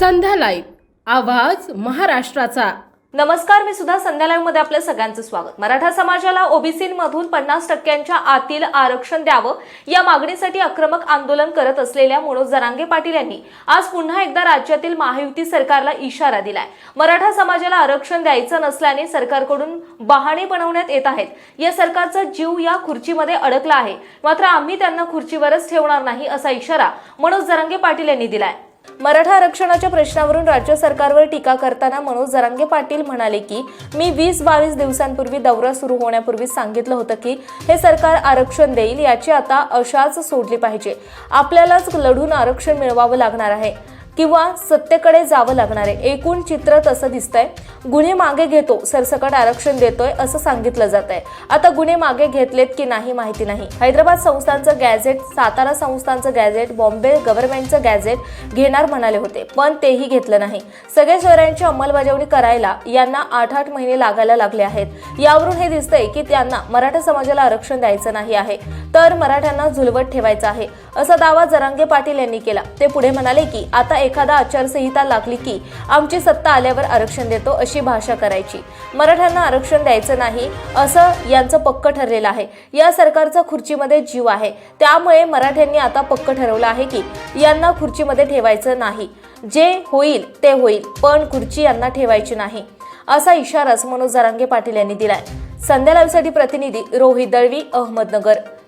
संध्या live आवाज महाराष्ट्राचा. नमस्कार मी सुद्धा संध्या मध्ये आपलं सगळ्यांचं स्वागत. मराठा समाजाला ओबीसीमधून पन्नास टक्क्यांच्या आतील आरक्षण द्यावं या मागणीसाठी आक्रमक आंदोलन करत असलेल्या मनोज जरांगे पाटील यांनी आज पुन्हा एकदा राज्यातील महायुती सरकारला इशारा दिलाय. मराठा समाजाला आरक्षण द्यायचं नसल्याने सरकारकडून बहाणे बनवण्यात येत आहेत. या सरकारचा जीव या खुर्चीमध्ये अडकला आहे. मात्र आम्ही त्यांना खुर्चीवरच ठेवणार नाही असा इशारा मनोज जरांगे पाटील यांनी दिलाय. मराठा आरक्षणाच्या प्रश्नावरून राज्य सरकारवर टीका करताना मनोज जरांगे पाटील म्हणाले की मी वीस बावीस दिवसांपूर्वी दौरा सुरू होण्यापूर्वी सांगितलं होतं की हे सरकार आरक्षण देईल याची आता अशाच सोडली पाहिजे. आपल्यालाच लढून आरक्षण मिळवावं लागणार आहे. किंवा सत्तेकडे जावं लागणार आहे. एकूण चित्र तसं दिसतंय. गुन्हे मागे घेतो सरसकट आरक्षण देतोय असं सांगितलं जात आहे आता गुन्हे मागे घेतलेत की नाही माहिती नाही. हैदराबाद संस्थांचं गॅझेट सातारा संस्थांचं गॅझेट बॉम्बे गव्हर्नमेंटचं गॅझेट घेणार म्हणाले होते पण तेही घेतलं नाही. सगळे शहरांची अंमलबजावणी करायला यांना आठ आठ महिने लागायला लागले आहेत. यावरून हे दिसतंय की त्यांना मराठा समाजाला आरक्षण द्यायचं नाही आहे. तर मराठ्यांना झुलवत ठेवायचं आहे. असा दावा जरांगे पाटील यांनी केला. ते पुढे म्हणाले की आता एखादा आचारसंहिता लागली की आमची सत्ता आल्यावर आरक्षण देतो अशी भाषा करायची. मराठ्यांना आरक्षण द्यायचं नाही असं यांचं पक्क ठरलेलं आहे. या सरकारचा खुर्चीमध्ये जीव आहे. त्यामुळे मराठ्यांनी आता पक्क ठरवलं आहे की यांना खुर्चीमध्ये ठेवायचं नाही. जे होईल ते होईल पण खुर्ची यांना ठेवायची नाही. असा इशाराच मनोज जरांगे पाटील यांनी दिलाय. संध्या लाईव्हसाठी प्रतिनिधी रोहित दळवी अहमदनगर.